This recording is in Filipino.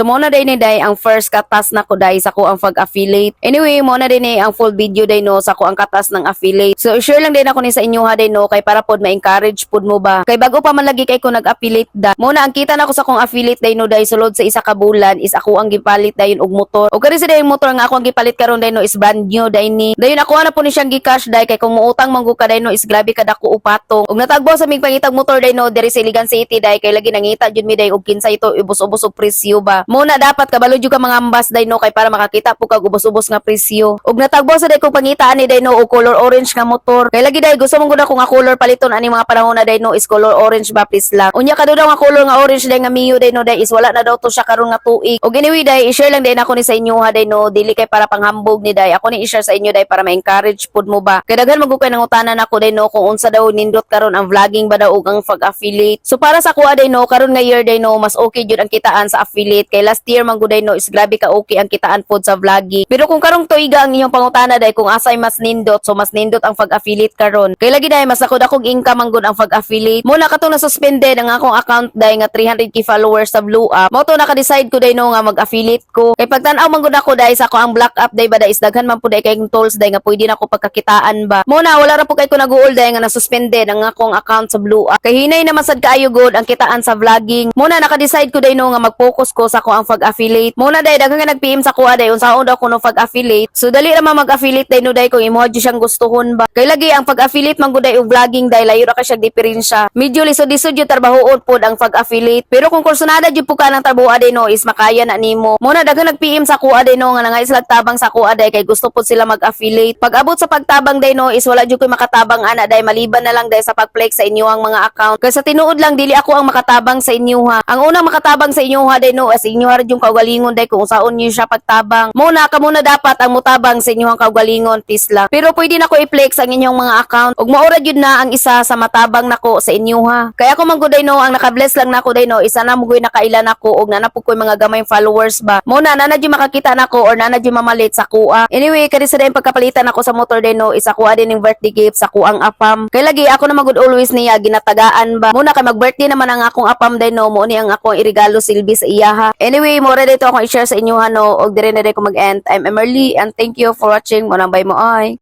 So mo na day ni day ang first katas na ko day sa ko ang pag-affiliate. Anyway, mo na din ni ang full video day no sa ko ang katas ng affiliate. So share lang din ako ni sa inyo ha day no kay para pod ma-encourage pod mo ba. Kay bago pa man lagi kay ko nag-affiliate da. Muna ang kita na ko sa kong affiliate day no day sulod sa isa ka bulan is ako ang gipalit dayon og motor. O kani sa day motor nga ako ang gipalit karon day no is brand new day ni. Dayon ako na po ni siyang gi-cash day kay kung muutang manggo ka day no is grabe ka dako upatong. Og natagbo sa mig pangitag motor day no diri sa Iligan City day kay lagi nangita jud mi day og kinsa ito ubos-ubos og presyo ba. Muna dapat kabalo jud ka mga ambas day kay para makakita po kag ubos-ubos nga presyo. Og natagbo sa day kong pangitaan ni day no color orange nga motor. Kay lagi day gusto mong gud ako nga color paliton ani mga panahon na day is color orange ba please lang. Unya ka daw nga color nga orange day nga Mio day day is wala na daw to siya karon nga tuig. Og anyway day i-share lang day nako ni sa inyo ha day no dili kay para panghambog ni day. Ako ni i-share sa inyo day para ma-encourage pud mo ba. Kay daghan magukay nang utanan nako day no kung unsa daw nindot karon ang vlogging ba daw og ang pag-affiliate. So para sa kuha day no karon nga year day mas okay jud ang kitaan sa affiliate kay last year man gud day no is grabe ka okay ang kitaan pod sa vlogging. Pero kung karong tuiga ang inyong pangutana day kung asay mas nindot so mas nindot ang pag-affiliate karon. Kay lagi day mas ako dakog income ang gud ang pag-affiliate. Muna katong na suspended ang akong account day nga 300k followers sa Blue App. Mo to naka-decide ko day no nga mag-affiliate ko. Kay pagtan-aw man gud ako day sa ako ang Black App day ba day is daghan man pud day kay tools day nga pwede na ko pagkakitaan ba. Muna wala ra po kay ko nag-uol day nga na-suspended ang akong account sa Blue App. Kay hinay naman sad kaayo good ang kitaan sa vlogging. Muna naka-decide ko day no nga mag-focus ko sa ko ang pag-affiliate. Muna day daghan nga nag-PM sa kuha day unsaon daw ko no pag-affiliate. So dali ra mag-affiliate day no day kung imo siyang gustuhon ba. Kay lagi ang pag-affiliate man gud day og vlogging day layo ra ka siya diferensya. Medyo lisod-lisod jud trabahoon pod ang pag-affiliate. Pero kung kursunada jud po ka ng trabaho day no is makaya na nimo. Muna daghan nag-PM sa kuha day no nga nangaislag tabang sa kuha day kay gusto pod sila mag-affiliate. Pag abot sa pagtabang day no is wala jud koy makatabang ana day maliban na lang day sa pag-flex sa inyo ang mga account. Kay sa tinuod lang dili ako ang makatabang sa inyo ha. Ang unang makatabang sa inyo ha day no as inyo yung kaugalingon day kung saon niyo siya pagtabang. Muna ka muna dapat ang mutabang sa inyong kaugalingon tis lang. Pero pwede na ko i-flex ang inyong mga account. Ug maura jud na ang isa sa matabang nako sa inyo ha. Kaya ako mangguday no ang naka-bless lang nako day no isa na mugoy nakailan ako og nanapog ko mga gamay followers ba. Muna na na makakita nako or na na mamalit sa kuha. Anyway, kadi sa din pagkapalitan ako sa motor day no isa kuha din ng birthday gift sa kuang apam. Kay lagi ako na magud always niya ginatagaan ba. Muna kay mag-birthday naman ang akong apam day no mo ni ang akong irigalo silbi sa iya ha. Anyway, mo ra dito akong i-share sa inyo no og dire na ko mag-end. I'm Emerly and thank you for watching. Mo nang bye mo ay.